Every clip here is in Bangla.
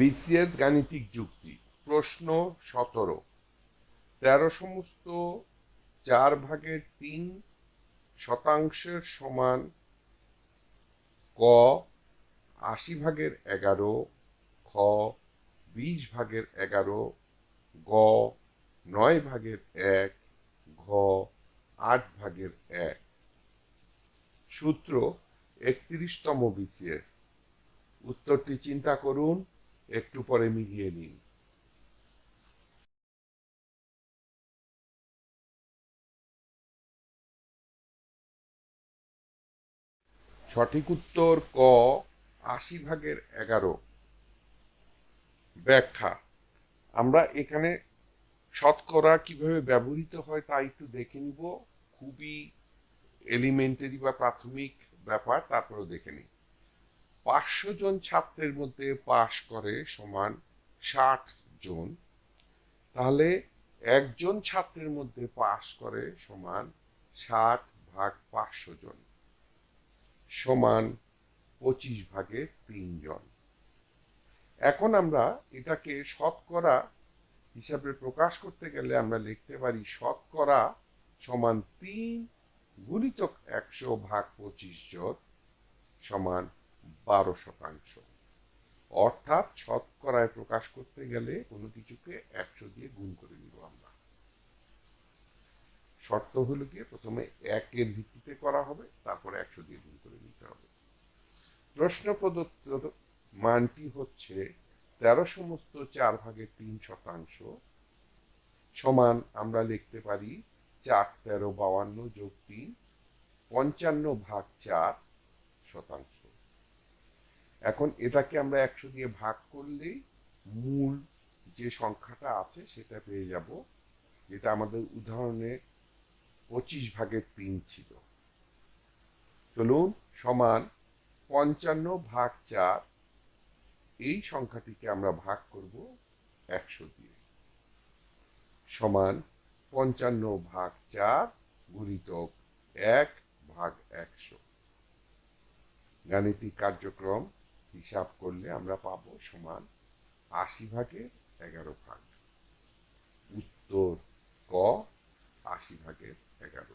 বিসিএস গাণিতিক যুক্তি, প্রশ্ন সতেরো। তেরো সমস্ত চার ভাগের তিন শতাংশের সমান ক, আশি ভাগের এগারো, খ, বিশ ভাগের এগারো, গ, নয় ভাগের এক, ঘ, আট ভাগের এক। সূত্র একত্রিশতম বিসিএস। উত্তরটি চিন্তা করুন। একটু পরে মিলিয়ে নিন। সঠিক উত্তর ক, আশি ভাগের এগারো। ব্যাখ্যা। আমরা এখানে শতকরা কীভাবে ব্যবহৃত হয় তা একটু দেখে নিব। খুবই এলিমেন্টারি বা প্রাথমিক ব্যাপার, তারপরেও দেখে নিই। পাঁচশো জন ছাত্রের মধ্যে পাশ করে সমান ষাট জন, তাহলে একজন ছাত্রের মধ্যে পাশ করে সমান ষাট ভাগ পাঁচশো জন, সমান পঁচিশ ভাগে তিনজন এখন আমরা এটাকে শতকরা হিসাবে প্রকাশ করতে গেলে আমরা লিখতে পারি শতকরা সমান তিন গুণিতক একশো ভাগ পঁচিশ জন সমান বারো শতাংশ অর্থাৎ শতকরায় প্রকাশ করতে গেলে কোনো কিছুকে একশো দিয়ে গুণ করে নিব আমরা। শর্ত হলো গিয়ে প্রথমে একের ভিত্তিতে করা হবে, তারপরে একশো দিয়ে গুণ করে নিতে হবে। প্রশ্ন প্রদত্ত মানটি হচ্ছে তেরো সমস্ত চার ভাগের তিন শতাংশ সমান আমরা লিখতে পারি চার তেরো বাউান্ন যোগ তিন, পঞ্চান্ন ভাগ চার শতাংশ। এখন এটাকে আমরা একশো দিয়ে ভাগ করলেই মূল যে সংখ্যাটা আছে সেটা পেয়ে যাব, যেটা আমাদের উদাহরণে পঁচিশ ভাগের তিন ছিল। চলুন, সমান পঞ্চান্ন ভাগ চার, এই সংখ্যাটিকে আমরা ভাগ করব একশো দিয়ে। সমান পঞ্চান্ন ভাগ চার গুণিতক এক ভাগ একশো। গাণিতিক কার্যক্রম হিসাব করলে আমরা পাব সমান আশি ভাগের এগারো ভাগ। উত্তর ক, আশি ভাগের এগারো।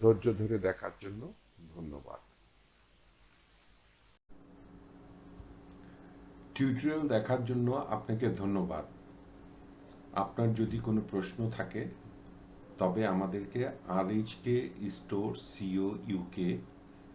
ধৈর্য ধরে দেখার জন্য ধন্যবাদ। টিউটোরিয়াল দেখার জন্য আপনাকে ধন্যবাদ। আপনার যদি কোনো প্রশ্ন থাকে, তবে আমাদেরকে আর H K store CO UK